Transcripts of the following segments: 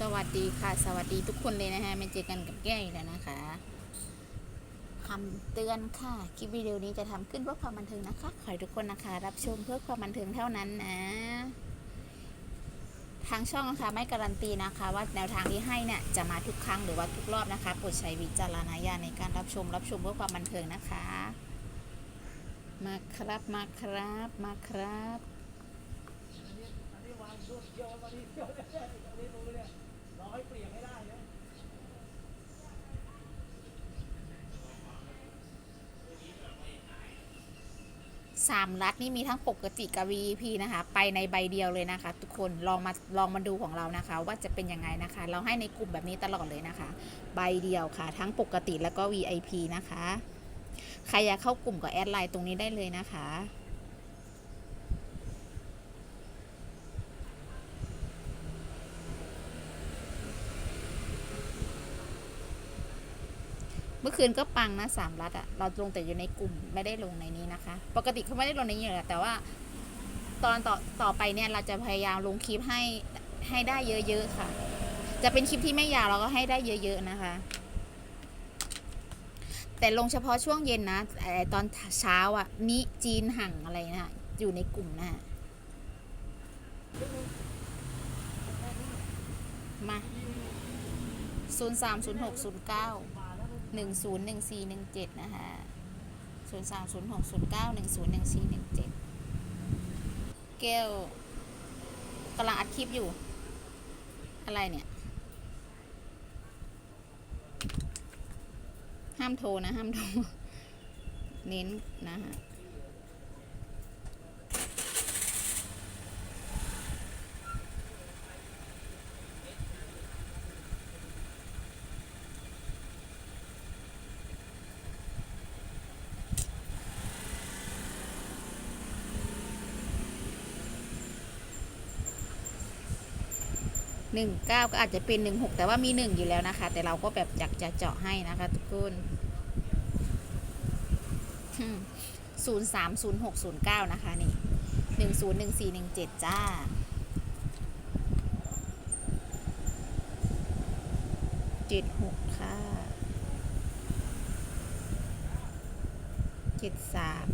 สวัสดีค่ะ สวัสดีทุกคนเลยนะฮะม่เจอกันกับแก้อีกแล้วนะคะคำเตือนค่ะ คลิปวิดีโอนี้จะทำขึ้นเพื่อความบันเทิงนะคะ ขอให้ทุกคนนะคะ รับชมเพื่อความบันเทิงเท่านั้นนะ ทางช่องนะคะไม่การันตีนะคะ ว่าแนวทางที่ให้เนี่ยจะมาทุกครั้งหรือว่าทุกรอบนะคะโปรดใช้วิจารณญาณในการรับชม รับชมเพื่อความบันเทิงนะคะ มาครับมาครับมาครับ สามรัดนี่มีทั้งปกติกับ VIP นะคะ ไปในใบเดียวเลยนะคะ ทุกคนลองมาลองมาดูของเรานะคะ ว่าจะเป็นยังไงนะคะ เราให้ในกลุ่มแบบนี้ตลอดเลยนะคะ ใบเดียวค่ะ ทั้งปกติแล้วก็ VIP นะคะ ใครอยากเข้ากลุ่มก็แอดไลน์ตรงนี้ได้เลยนะคะ เมื่อคืนก็ปังนะสามรัดอะเราลงแต่อยู่ในกลุ่มไม่ได้ลงในนี้นะคะ ปกติเขาไม่ได้ลงในนี้อยู่แล้วแต่ว่า ตอนต่อต่อไปเนี่ยเราจะพยายามลงคลิปให้ให้ได้เยอะ ๆ ค่ะ จะเป็นคลิปที่ไม่ยาวเราก็ให้ได้เยอะ ๆ นะคะ แต่ลงเฉพาะช่วงเย็นนะไอตอนเช้าอะนิจีนห่างอะไรนะอยู่ในกลุ่มนะมาศูนย์สาม ศูนย์หกศูนย์เก้าหนึ่งศูนย์หนึ่งสี่หนึ่งเจ็ดนะคะศูนย์สามศูนย์หกศูนย์เก้าหนึ่งศูนย์หนึ่งสี่หนึ่งเจ็ดเกลกำลังอัดคลิปอยู่ อะไรเนี่ย ห้ามโทรนะ ห้ามโทร เน้นนะฮะ หนึ่งเก้าก็อาจจะเป็นหนึ่งหกแต่ว่ามีหนึ่งอยู่แล้วนะคะ แต่เราก็แบบอยากจะเจาะให้นะคะทุกคนศูนย์สามศูนย์หกศูนย์เก้านะคะ นี่หนึ่งศูนย์หนึ่งสี่หนึ่งเจ็ดจ้าเจ็ดหกค่ะเจ็ดสาม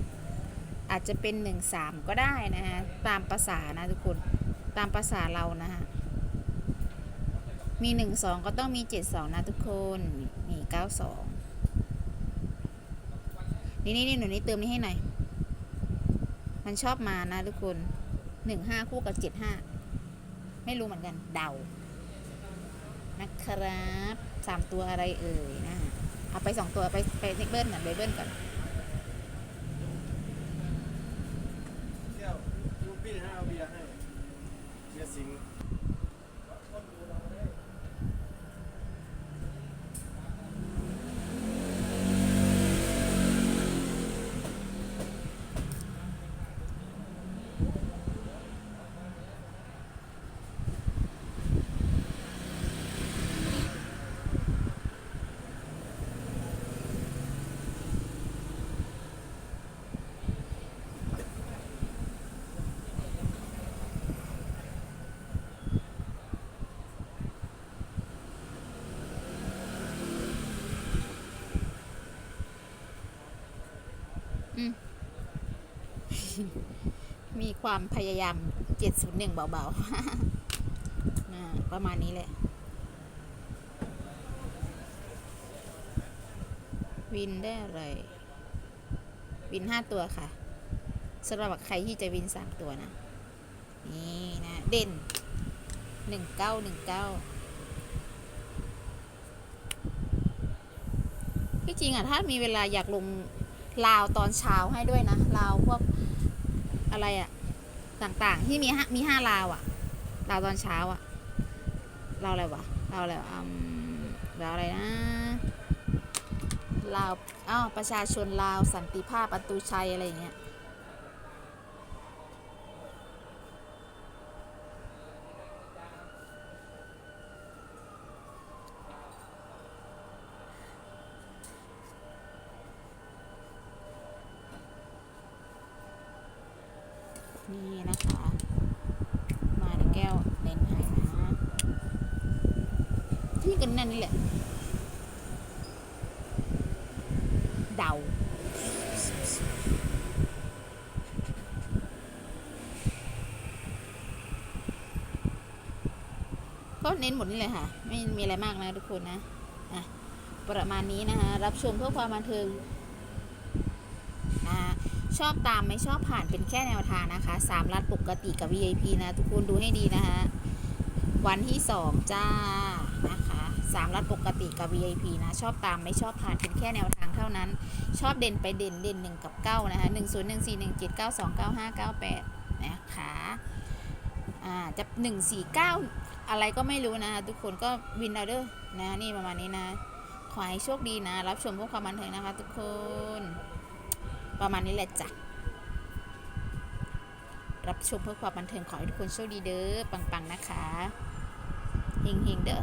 อาจจะเป็นหนึ่งสามก็ได้นะฮะ ตามภาษานะทุกคน ตามภาษาเรานะฮะ มีหนึ่งสองก็ต้องมีเจ็ดสองนะทุกคน นี่เก้าสองนี่นี่นี่หนูนี่เติมนี้ให้หน่อย มันชอบมานะทุกคนหนึ่งห้าคู่กับเจ็ดห้าไม่รู้เหมือนกันเดา นะครับสามตัวอะไรเอ่ยนะเอาไปสองตัวไปไปเบิ้ลก่อนเบิ้ลก่อนเที่ยวลูกพี่ให้เอาเบียร์ให้เบียร์สิงห์ มีความพยายาม701เบาๆอ่าประมาณนี้แหละ วินได้อะไร วิน5ตัวค่ะสำหรับใครที่จะวิน3ตัวนะ นี่นะ เด่น1919ที่จริงอะ ถ้ามีเวลาอยากลงลาวตอนเช้าให้ด้วยนะ ลาวพวก อะไรอะต่างๆ ที่มีห้ามีห้าลาวอะลาวตอนเช้าอะลาวอะไรวะลาวอะไรวะอืมลาวอะไรนะลาวอ้าวประชาชนลาวสันติภาพประตูชัยอะไรอย่างเงี้ย นี่นะคะ มาในแก้วเน้นให้นะนี่กันนั่นนี่แหละ เดาก็เน้นหมดนี่เลยค่ะ ไม่มีอะไรมากนะทุกคนนะ อะ ประมาณนี้นะคะ รับชมเพื่อความบันเทิง ชอบตามไม่ชอบผ่านเป็นแค่แนวทางนะคะสามรัดปกติกับ VIP นะ ทุกคนดูให้ดีนะคะวันที่สองจ้านะคะสามรัดปกติกับ VIP นะ ชอบตามไม่ชอบผ่านเป็นแค่แนวทางเท่านั้น ชอบเด่นไปเด่นเด่นหนึ่งกับเก้านะคะหนึ่งศูนย์หนึ่งสี่หนึ่งเจ็ดเก้าสองเก้าห้าเก้าแปดนะคะอ่าจะหนึ่งสี่เก้าอะไรก็ไม่รู้นะคะทุกคนก็วินเอาเดอร์นะนี่ประมาณนี้นะขอให้โชคดีนะ รับชมพื่อความบันเทิงนะคะทุกคน ประมาณนี้แหละจ้ะ รับชมเพื่อความบันเทิงขอให้ทุกคนโชคดีเด้อ ปังๆนะคะ เฮงๆเด้อ